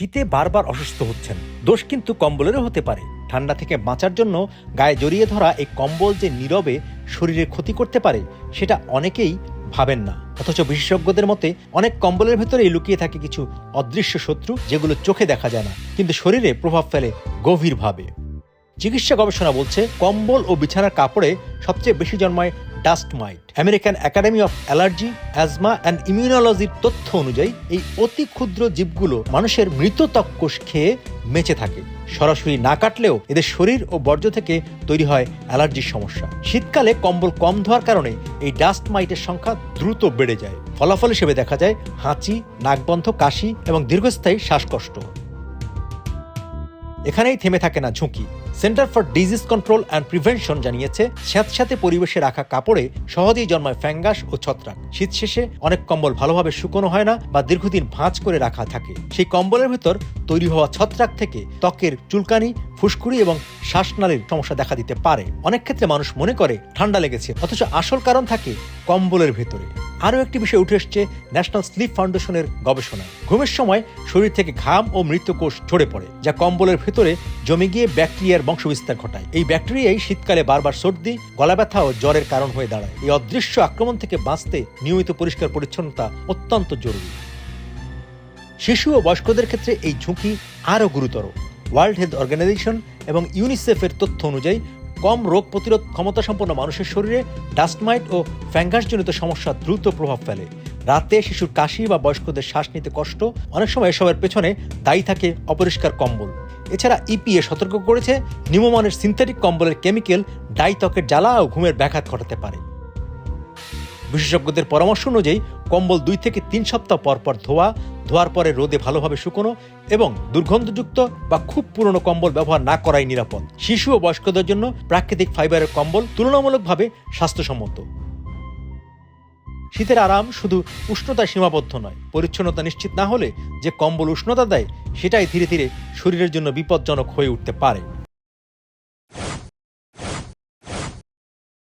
শীতে বারবার অসুস্থ হচ্ছেন। দোষ কিন্তু কম্বলেরও হতে পারে। ঠান্ডা থেকে বাঁচার জন্য গায়ে জড়িয়ে ধরা এই কম্বল যে নীরবে শরীরে ক্ষতি করতে পারে, সেটা অনেকেই ভাবেন না। অথচ বিশেষজ্ঞদের মতে অনেক কম্বলের ভেতরেই লুকিয়ে থাকে কিছু অদৃশ্য শত্রু, যেগুলো চোখে দেখা যায় না, কিন্তু শরীরে প্রভাব ফেলে গভীরভাবে। চিকিৎসা গবেষণা বলছে কম্বল ও বিছানার কাপড়ে সবচেয়ে বেশি জন্মায় dust mite. American academy of allergy, asthma and ইমিউনোলজির তথ্য অনুযায়ী এই অতি ক্ষুদ্র জীবগুলো মানুষের মৃত ত্বককোষ খেয়ে বেঁচে থাকে। সরাসরি না কাটলেও এদের শরীর ও বর্জ্য থেকে তৈরি হয় অ্যালার্জির সমস্যা। শীতকালে কম্বল কম ধোয়ার কারণে এই ডাস্ট মাইটের সংখ্যা দ্রুত বেড়ে যায়। ফলাফল হিসেবে দেখা যায় হাঁচি, নাকবন্ধ, কাশি এবং দীর্ঘস্থায়ী শ্বাসকষ্ট। এখানেই থেমে থাকে না ঝুঁকি। Centre for disease control and prevention জানিয়েছে, স্যাঁতস্যাঁতে পরিবেশে রাখা কাপড়ে সহজেই জন্মায় ফ্যাঙ্গাস ও ছত্রাক। শীত শেষে অনেক কম্বল ভালোভাবে শুকনো হয় না বা দীর্ঘদিন ভাঁজ করে রাখা থাকে। সেই কম্বলের ভেতর তৈরি হওয়া ছত্রাক থেকে ত্বকের চুলকানি, ফুসকুড়ি এবং শ্বাসনালীর সমস্যা দেখা দিতে পারে। অনেক ক্ষেত্রে মানুষ মনে করে, ঠান্ডা লেগেছে, অথচ আসল কারণ থাকে কম্বলের ভেতরে। আরও একটি বিষয় উঠে এসছে ন্যাশনাল স্লিপ ফাউন্ডেশনের গবেষণায়। ঘুমের সময় শরীর থেকে ঘাম ও মৃত্যুকোষ ঝরে পড়ে, যা কম্বলের ভেতরে জমে গিয়ে ব্যাকটেরিয়ার বংশবিস্তার ঘটায়। এই ব্যাকটেরিয়াই শীতকালে বারবার সর্দি, গলা ব্যথা ও জ্বরের কারণ হয়ে দাঁড়ায়। এই অদৃশ্য আক্রমণ থেকে বাঁচতে নিয়মিত পরিষ্কার পরিচ্ছন্নতা অত্যন্ত জরুরি। শিশু ও বয়স্কদের ক্ষেত্রে এই ঝুঁকি আরও গুরুতর। ওয়ার্ল্ড হেলথ অর্গানাইজেশন এবং ইউনিসেফের তথ্য অনুযায়ী কম রোগ প্রতিরোধ ক্ষমতা সম্পন্ন মানুষের শরীরে ডাস্টমাইট ও ফ্যাঙ্গাসজনিত সমস্যা দ্রুত প্রভাব ফেলে। রাতে শিশুর কাশি বা বয়স্কদের শ্বাস নিতে কষ্ট, অনেক সময় এসবের পেছনে দায়ী থাকে অপরিষ্কার কম্বল। এছাড়া ইপিএ সতর্ক করেছে নিম্নমানের সিনথেটিক কম্বলের কেমিক্যাল ডাই ত্বকের জ্বালা ও ঘুমের ব্যাঘাত ঘটাতে পারে। বিশেষজ্ঞদের পরামর্শ অনুযায়ী কম্বল দুই থেকে তিন সপ্তাহ পর পর ধোয়া ধোয়ার পরে রোদে ভালোভাবে শুকনো এবং দুর্গন্ধযুক্ত বা খুব পুরনো কম্বল ব্যবহার না করাই নিরাপদ। শিশু ও বয়স্কদের জন্য প্রাকৃতিক ফাইবারের কম্বল তুলনামূলকভাবে স্বাস্থ্যসম্মত। শীতের আরাম শুধু উষ্ণতা সীমাবদ্ধ নয়, পরিচ্ছন্নতা নিশ্চিত না হলে যে কম্বল উষ্ণতা দেয়, সেটাই ধীরে ধীরে শরীরের জন্য বিপজ্জনক হয়ে উঠতে পারে।